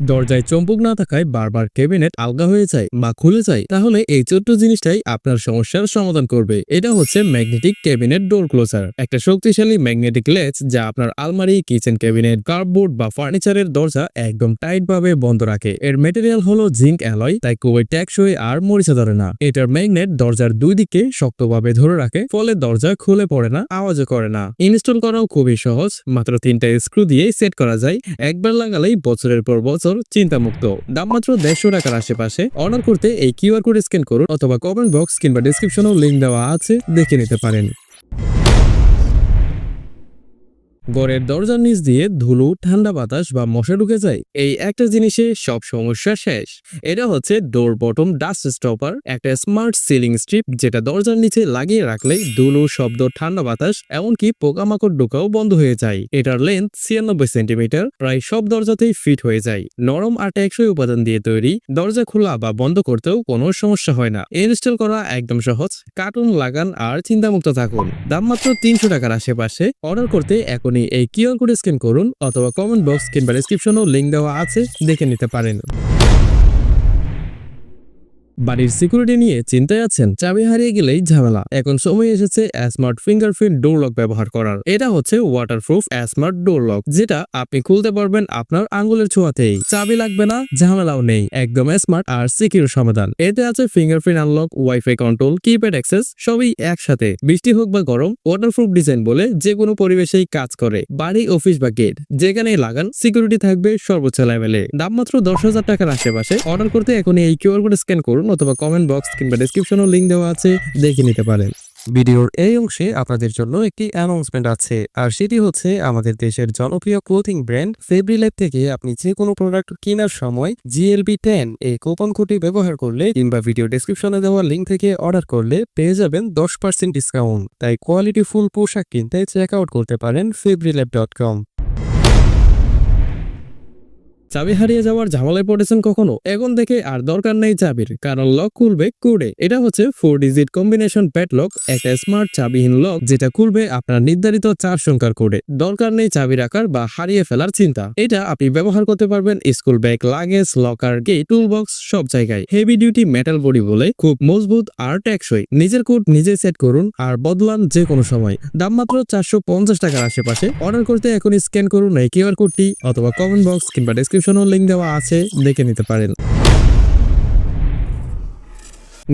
দরজায় চম্বুক না থাকায় বারবার ক্যাবিনেট আলগা হয়ে যায় বা খুলে যায়, তাহলে এই ছোট্ট জিনিসটাই আপনার সমস্যার সমাধান করবে। এটা হচ্ছে ম্যাগনেটিক ক্যাবিনেট ডোর ক্লোজার। একটা শক্তিশালী ম্যাগনেটিক লেজ যা আপনার আলমারি, কিচেন ক্যাবিনেট, কার্ডবোর্ড বা ফার্নিচারের দরজা একদম টাইট ভাবে বন্ধ রাখে। এর মেটেরিয়াল হলো জিঙ্ক অ্যালয়, তাই খুবই ট্যাক্সই আর মরিচা ধরে না। এটার ম্যাগনেট দরজার দুই দিকে শক্তভাবে ধরে রাখে, ফলে দরজা খুলে পড়ে না, আওয়াজও করে না। ইনস্টল করাও খুবই সহজ, মাত্র তিনটা স্ক্রু দিয়ে সেট করা যায়। একবার লাগালেই বছরের পর বছর চিন্তামুক্ত। দাম মাত্র দেড়শো টাকার আশেপাশে। অর্ডার করতে এই কিউআর কোড স্ক্যান করুন অথবা কমেন্ট বক্স কিংবা ডিসক্রিপশনেও লিঙ্ক দেওয়া আছে, দেখে নিতে পারেন। ঘরের দরজার নিচ দিয়ে ধুলো, ঠান্ডা বাতাস বা মশা ঢুকে যায়, এই একটা জিনিসে সব সমস্যা শেষ। এটা হচ্ছে ডোর বটম ডাস্ট স্টপার একটা স্মার্ট সিলিং স্ট্রিপ যেটা দরজার নিচে লাগিয়ে রাখলে ধুলো, শব্দ, ঠান্ডা বাতাস, এমনকি পোকামাকড় ঢোকাও বন্ধ হয়ে যায়। এটার লেন্থ ছিয়ানব্বই সেন্টিমিটার প্রায় সব দরজাতেই ফিট হয়ে যায়। নরম আর টেকসই উপাদান দিয়ে তৈরি, দরজা খোলা বা বন্ধ করতেও কোনো সমস্যা হয় না। ইনস্টল করা একদম সহজ, কার্টুন লাগান আর চিন্তামুক্ত থাকুন। দাম মাত্র তিনশো টাকার আশেপাশে, অর্ডার করতে এখনই এই কিউআর কোড স্ক্যান করুন অথবা কমেন্ট বক্স কিংবা ডিসক্রিপশনেও লিঙ্ক দেওয়া আছে, দেখে নিতে পারেন। বাড়ির সিকিউরিটি নিয়ে চিন্তায় আছেন, চাবি হারিয়ে গেলেই ঝামেলা। এখন সময় এসেছে স্মার্ট ফিঙ্গারপ্রিন্ট ডোর লক ব্যবহার করার। এটা হচ্ছে ওয়াটারপ্রুফ স্মার্ট ডোর লক যেটা আপনি খুলতে পারবেন আপনার আঙ্গুলের ছোঁয়াতেই। চাবি লাগবে না, ঝামেলাও নেই, একদম স্মার্ট আর সিকিউর সমাধান। এতে আছে fingerprint unlock wifi control keypad access সবই একসাথে। বৃষ্টি হোক বা গরম ওয়াটারপ্রুফ ডিজাইন বলে যে কোনো পরিবেশেই কাজ করে। বাড়ি অফিস বা গেট যেখানেই লাগান সিকিউরিটি থাকবে সর্বোচ্চ লেভেলে দাম মাত্র দশ হাজার টাকার আশেপাশে। অর্ডার করতে এখনই এই কিউআর কোড স্ক্যান করুন। অথবা কমেন্ট বক্স কিংবা ডিসক্রিপশনেও লিঙ্ক দেওয়া আছে, দেখে নিতে পারেন। ভিডিওর এই অংশে আপনাদের জন্য একটি অ্যানাউন্সমেন্ট আছে, আর সেটি হচ্ছে আমাদের দেশের জনপ্রিয় ক্লোথিং ব্র্যান্ড ফেব্রি ল্যাব থেকে আপনি যে কোনো প্রোডাক্ট কেনার সময় জিএলবি টেন এই কোপন কোডটি ব্যবহার করলে কিংবা ভিডিও ডেসক্রিপশনে দেওয়া লিঙ্ক থেকে অর্ডার করলে পেয়ে যাবেন দশ পার্সেন্ট ডিসকাউন্ট তাই কোয়ালিটি ফুল পোশাক কিনতে চেক আউট করতে পারেন ফেব্রি ল্যাব ডট কম চাবি হারিয়ে যাওয়ার ঝামেলায় পড়েছেন কখনো? এখন থেকে আর দরকার নেই চাবির, কারণ লক খুলবে কোডে। এটা হচ্ছে four digit combination pad lock একটা স্মার্ট চাবিহীন লক যেটা খুলবে আপনার নির্ধারিত চার সংখ্যার কোডে দরকার নেই চাবি রাখার বা হারিয়ে ফেলার চিন্তা। এটা আপনি ব্যবহার করতে পারবেন school bag luggage locker gate tool box সব জায়গায়। হেভি ডিউটি মেটাল বডি বলে খুব মজবুত আর টেকসই। নিজের কোড নিজে সেট করুন আর বদলান যে কোনো সময়। দাম মাত্র চারশো পঞ্চাশ টাকার আশেপাশে। অর্ডার করতে এখনই স্ক্যান করুন এই কিউআর কোডটি অথবা কমেন্ট বক্স কিংবা ডেসক্রিপশনেও লিঙ্ক দেওয়া আছে দেখে নিতে পারেন।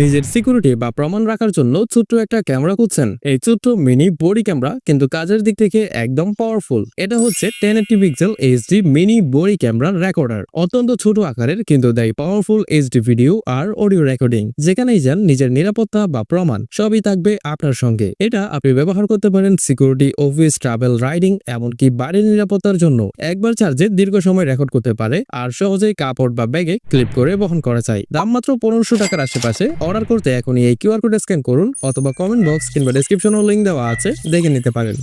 নিজের সিকিউরিটি বা প্রমাণ রাখার জন্য ছোট্ট একটা ক্যামেরা খুঁজছেন। এই ছোট্ট মিনি বডি ক্যামেরা কিন্তু কাজের দিক থেকে একদম পাওয়ারফুল এটা হচ্ছে ten eighty pixel HD mini body camera recorder অত্যন্ত ছোট আকারের কিন্তু দেয় পাওয়ারফুল এইচডি ভিডিও আর অডিও রেকর্ডিং যেখানেই যান, নিজের নিরাপত্তা বা প্রমাণ সবই থাকবে আপনার সঙ্গে। এটা আপনি ব্যবহার করতে পারেন সিকিউরিটি অফিস ট্রাভেল রাইডিং এমনকি বাড়ির নিরাপত্তার জন্য। একবার চার্জে দীর্ঘ সময় রেকর্ড করতে পারে আর সহজেই কাপড় বা ব্যাগে ক্লিপ করে বহন করা যায়। দাম মাত্র পনেরোশো টাকার আশেপাশে। অর্ডার করতে এখন এই কিউআর কোড স্ক্যান করুন অথবা কমেন্ট বক্স কিংবা ডেসক্রিপশনেও লিঙ্ক দেওয়া আছে, দেখে নিতে পারেন।